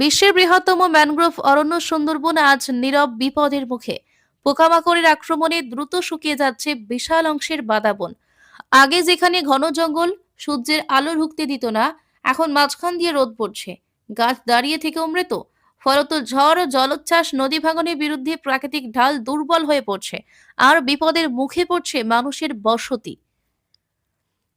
বিশ্বের বৃহত্তম ম্যানগ্রোভ অরণ্য সুন্দরবন আজ নীরব বিপদের মুখে। পোকামাকড়ের আক্রমণে দ্রুত শুকিয়ে যাচ্ছে বিশাল অংশের বাদাবন। আগে যেখানে ঘন জঙ্গল, সূর্যের আলো ঢুকতে দিত না, এখন মাঝখান দিয়ে রোদ পড়ছে। গাছ দাঁড়িয়ে থেকে মৃত ফলত ঝড় জলোচ্ছ্বাস নদী ভাঙনের বিরুদ্ধে প্রাকৃতিক ঢাল দুর্বল হয়ে পড়ছে। আর বিপদের মুখে পড়ছে মানুষের বসতি।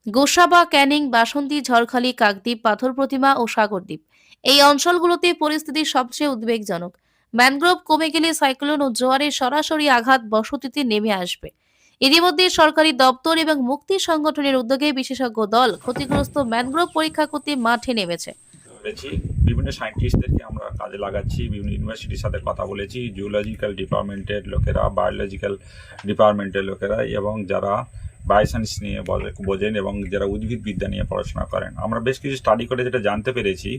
গোসাবা, ক্যানিং, বাসন্তী, ঝড়খালি, কাকদ্বীপ, পাথর প্রতিমা ও সাগরদ্বীপ। এই অঞ্চলগুলোতে পরিস্থিতি সবচেয়ে উদ্বেগজনক। ম্যানগ্রোভ কমে গেলে সাইক্লোন ও জোয়ারে সরাসরি আঘাত বসতিতে নেমে আসবে। ইতিমধ্যে সরকারি দপ্তর এবং মুক্তি সংগঠনের উদ্যোগে বিশেষজ্ঞ দল ক্ষতিগ্রস্ত ম্যানগ্রোভ পরীক্ষা করতে মাঠে নেমেছে। বিভিন্ন সায়েন্টিস্টদেরকে আমরা কাজে লাগাচ্ছি, বিভিন্ন ইউনিভার্সিটির সাথে কথা বলেছি জিওলজিক্যাল ডিপার্টমেন্টের লোকেরা বায়োলজিক্যাল ডিপার্টমেন্টের লোকেরা এবং যারা বায়োসায়েন্স নিয়ে বোঝেন এবং যারা উদ্ভিদ বিদ্যা নিয়ে পড়াশোনা করেন। আমরা বেশ কিছু স্টাডি করে যেটা জানতে পেরেছি,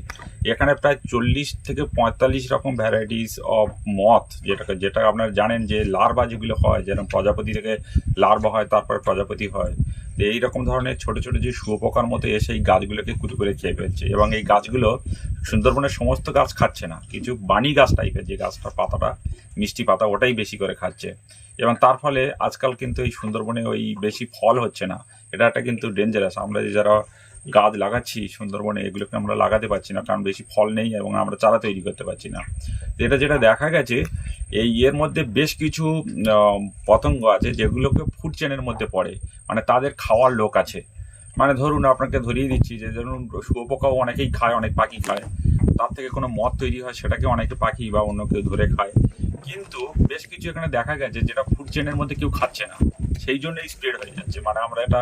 এখানে প্রায় চল্লিশ থেকে পঁয়তাল্লিশ রকম ভ্যারাইটিস অফ মথ যেটাকে, যেটা আপনারা জানেন যে লার্ভা যেগুলো হয়, যেরকম প্রজাপতি থেকে লার্ভা হয়, তারপরে প্রজাপতি হয়। তো এই রকম ধরনের ছোট ছোট যে শুয়োপোকার মতো এসে এই গাছগুলোকে কুটি করে খেয়ে ফেলছে এবং এই গাছগুলো সুন্দরবনের সমস্ত গাছ খাচ্ছে না। কিছু বানি গাছ টাইপের যে গাছটা, পাতাটা, মিষ্টি পাতা, ওটাই বেশি করে খাচ্ছে। এবং তার ফলে আজকাল কিন্তু এই সুন্দরবনে ওই বেশি ফল হচ্ছে না। এটা একটা কিন্তু ডেঞ্জারাস আমরা যে যারা গাছ লাগাচ্ছি, সুন্দরবনে এগুলোকে আমরা লাগাতে পারছি না, কারণ বেশি ফল নেই এবং আমরা চারা তৈরি করতে পারছি না। এটা যেটা দেখা গেছে, এই এর মধ্যে বেশ কিছু পতঙ্গ আছে যেগুলোকে ফুড চেনের মধ্যে পড়ে। মানে তাদের খাওয়ার লোক আছে। মানে ধরুন আপনাকে ধরিয়ে দিচ্ছি যে ধরুন শুয়োপোকাও অনেকেই খায়, অনেক পাখি খায়। তার থেকে কোনো মদ তৈরি হয়, সেটাকে অনেকে পাখি বা অন্য কেউ ধরে খায়। কিন্তু বেশ কিছু এখানে দেখা গেছে যেটা ফুড চেনের মধ্যে কেউ খাচ্ছে না। সেই জন্যই স্প্রেড হয়ে যাচ্ছে। মানে আমরা এটা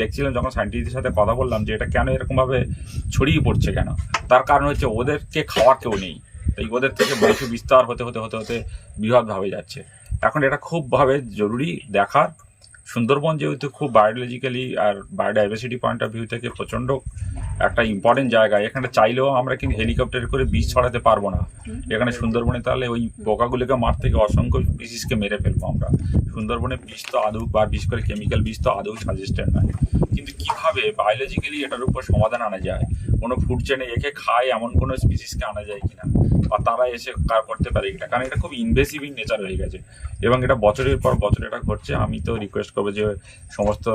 দেখছিলাম যখন সাইন্টিস্টের সাথে কথা বললাম যে এটা কেন এরকমভাবে ছড়িয়ে পড়ছে কেন? তার কারণ হচ্ছে ওদেরকে খাওয়ার কেউ নেই। তাই ওদের থেকে বংশ বিস্তার হতে হতে হতে হতে বৃহৎভাবে যাচ্ছে। এখন এটা খুবভাবে জরুরি দেখার সুন্দরবন যেহেতু খুব বায়োলজিক্যালি আর বায়োডাইভার্সিটি পয়েন্ট অফ ভিউ থেকে প্রচণ্ড একটা ইম্পর্টেন্ট জায়গা। এখানে চাইলেও আমরা কিন্তু হেলিকপ্টার করে বীজ ছড়াতে পারব না। এখানে সুন্দরবনে তাহলে ওই পোকাগুলোকে মার থেকে অসংখ্য স্পিসিসকে মেরে ফেলব আমরা। সুন্দরবনে বিষ তো আদৌ বা বিষ করে কেমিক্যাল বিষ তো আদৌ সাজেস্টেড নয়। কিন্তু কীভাবে বায়োলজিক্যালি এটার উপর সমাধান আনা যায়? কোনো ফুড চেনে একে খায় এমন কোনো স্পিসিসকে আনা যায় কিনা? বা তারা এসে কার করতে পারে কিনা? কারণ এটা খুব ইনভেসিভ ইন নেচার হয়ে গেছে। এবং এটা বছরের পর বছর এটা ঘটছে। আমি তো রিকোয়েস্ট করব যে সমস্ত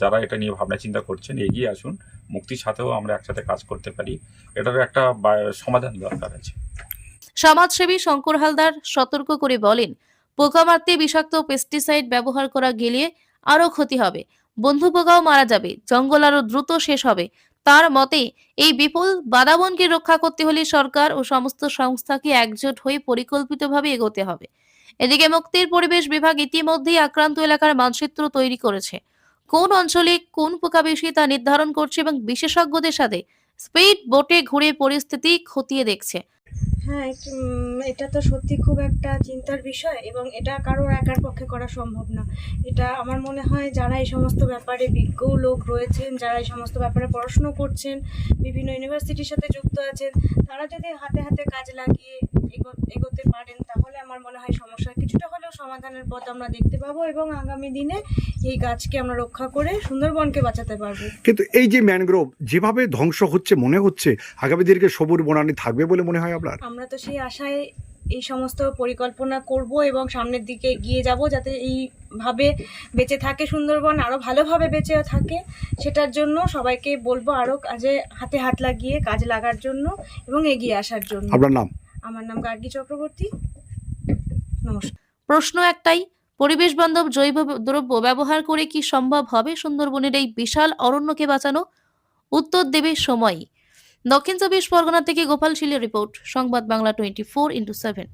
যারা এটা নিয়ে ভাবনা চিন্তা করছেন এগিয়ে আসুন। মুক্তির সাথেও আমরা একসাথে কাজ করতে পারি। এটারও একটা সমাধান দরকার আছে। সমাজসেবী শঙ্কর হালদার সতর্ক করে বলেন পোকা মারতে বিষাক্ত পেস্টিসাইড ব্যবহার করা গেলে আরও ক্ষতি হবে। বন্ধু পোকাও মারা যাবে, জঙ্গল আরও দ্রুত শেষ হবে। তার মতে, এই বিপুল বাদাবনকে রক্ষা করতে হলে সরকার ও সমস্ত সংস্থাকে একজোট হয়ে পরিকল্পিতভাবে এগোতে হবে। এদিকে মুক্তির পরিবেশ বিভাগ ইতিমধ্যেই আক্রান্ত এলাকার মানচিত্র তৈরি করেছে। কোন অঞ্চলে কোন পোকা বেশি তা নির্ধারণ করছে এবং বিশেষজ্ঞদের সাথে স্পিড বোটে ঘুরে পরিস্থিতি খতিয়ে দেখছে। হ্যাঁ এটা তো সত্যি খুব একটা চিন্তার বিষয় এবং এটা কারোর একার পক্ষে করা সম্ভব না। এটা আমার মনে হয় যারা এই সমস্ত ব্যাপারে বিজ্ঞ লোক রয়েছেন, যারা এই সমস্ত ব্যাপারে পড়াশুনো করছেন, বিভিন্ন ইউনিভার্সিটির সাথে যুক্ত আছেন, তারা যদি হাতে হাতে কাজ লাগিয়ে এগো- এগোতে পারেন, তাহলে আমার মনে হয় হলেও সমাধানের পথ আমরা দেখতে পাবো এবং আগামী দিনে এই গাছকে আমরা রক্ষা করে সুন্দরবনকে বাঁচাতে পারব। কিন্তু এই যে ম্যানগ্রোভ যেভাবে ধ্বংস হচ্ছে মনে হচ্ছে আগামী দিনকে সবুজ বনানি থাকবে বলে মনে হয় আপনার? আমরা তো সেই আশায় এই সমস্ত পরিকল্পনা করব এবং সামনের দিকে এগিয়ে যাব যাতে এইভাবে বেঁচে থাকে সুন্দরবন আরও ভালোভাবে বেঁচে থাকে। সেটার জন্য সবাইকে বলব আরও কাজে হাতে হাত লাগিয়ে কাজ লাগার জন্য এবং এগিয়ে আসার জন্য। আপনার নাম? আমার নাম গার্গী চক্রবর্তী। নমস্কার। প্রশ্ন একটাই পরিবেশ বান্ধব জৈব দ্রব্য ব্যবহার করে কি সম্ভব হবে? সুন্দরবনের এই বিশাল অরণ্যকে বাঁচানো উত্তর দেবে সময়। দক্ষিণ চব্বিশ পরগনা থেকে Gopal শিলের report, Sangbad Bangla twenty four into seven.